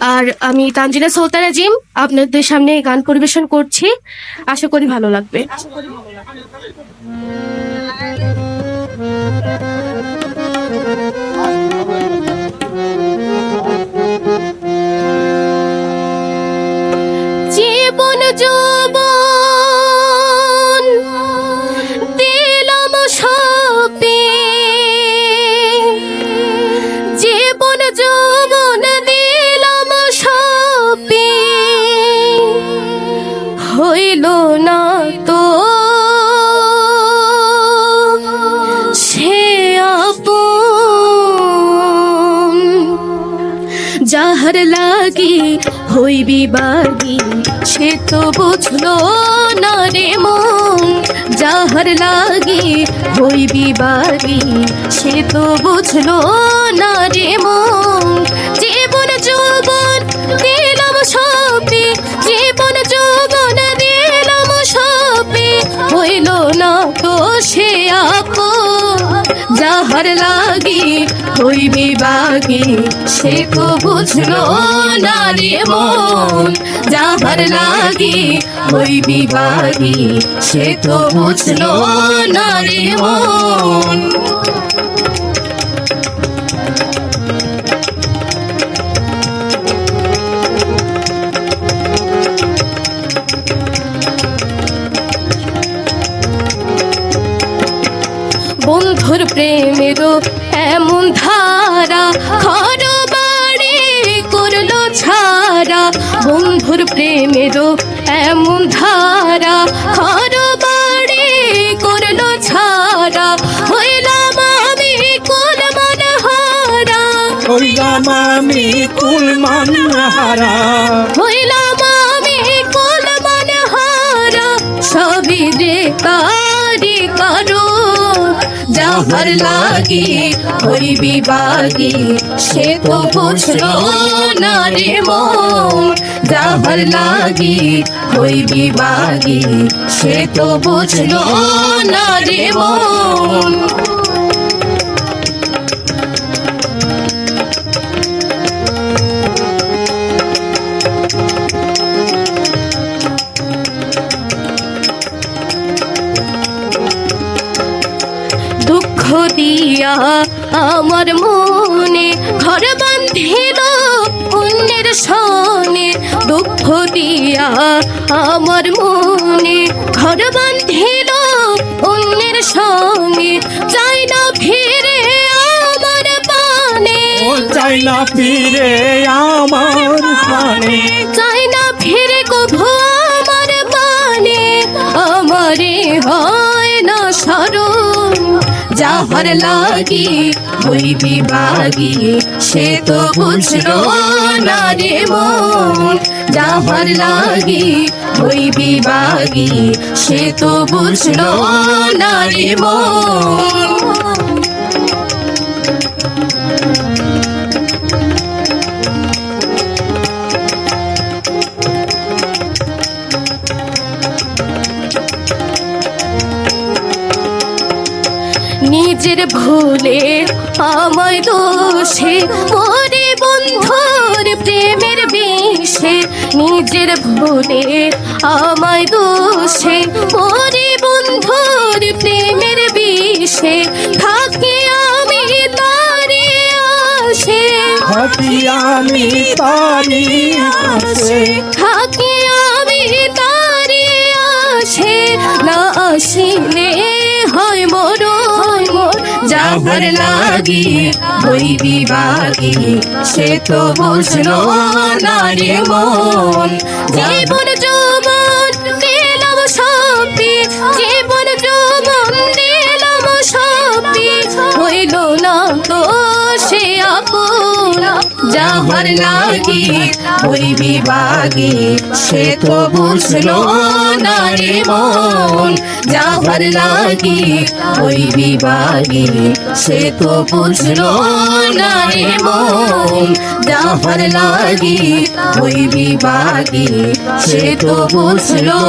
আর আমি তানজিনা সুলতান জিম, আপনাদের সামনে গান পরিবেশন করছি। আশা করি ভালো লাগবে। জীবন যাহার লাগি, হইবি বাগি, সে তো বুঝলো না রে মন। যাহার লাগি, হইবি বাগি, সে তো বুঝলো না রে মন। যাহার লাগি হইবি বাগি সে তো বুঝলো না রে মন। যাহার লাগি হইবি বাগি সে তো বুঝলো না রে মন। প্রেমেরও এমন ধারা ঘর বাড়ি করল ছাড়া। বন্ধুর প্রেমেরও এমন ধারা ঘর বাড়ি করল ছাড়া। হইলাম আমি কোন মন হারা হইলাম আমি কুল মানহারা যাহার লাগি হইবি বাগি সে তো বুঝলো না রে মন, যাহার লাগি হইবি বাগি সে তো বুঝলো না রে মন। দিয়া আমার মনে ঘর বান্ধিল অন্যের সনে। দুঃখ দিয়া আমার মনে ঘর বান্ধিল অন্যের সঙ্গে চাই না ফিরে আমার পানে চাই না ফিরে আমার প্রাণে। চাই না ফিরে কভু আমার পানে আমারে হয় যাহার লাগি, ওই বাগি সে তো বুঝলো না রে মন, যাহার লাগি, ওই বাগি সে তো বুঝলো না রে মন। নিজের ভুলে আমায় দোষে মরে বন্ধুর প্রেমের বিষে নিজের ভুলে আমায় দোষে মরে বন্ধুর প্রেমের বিষে থাকি আমি তারে আসে। থাকি আমি তারি আসে। থাকি আমি তারে আসে না আসিলে যাহার লাগি ওই বাগি সে তো বুঝলো না মন। জীবন যাহার লাগি হইবি বাগি সে তো বুঝলো না রে মন। যাহার লাগি হইবি বাগি সে তো বুঝলো না রে মন। যাহার লাগি হইবি বাগি সে তো বুঝলো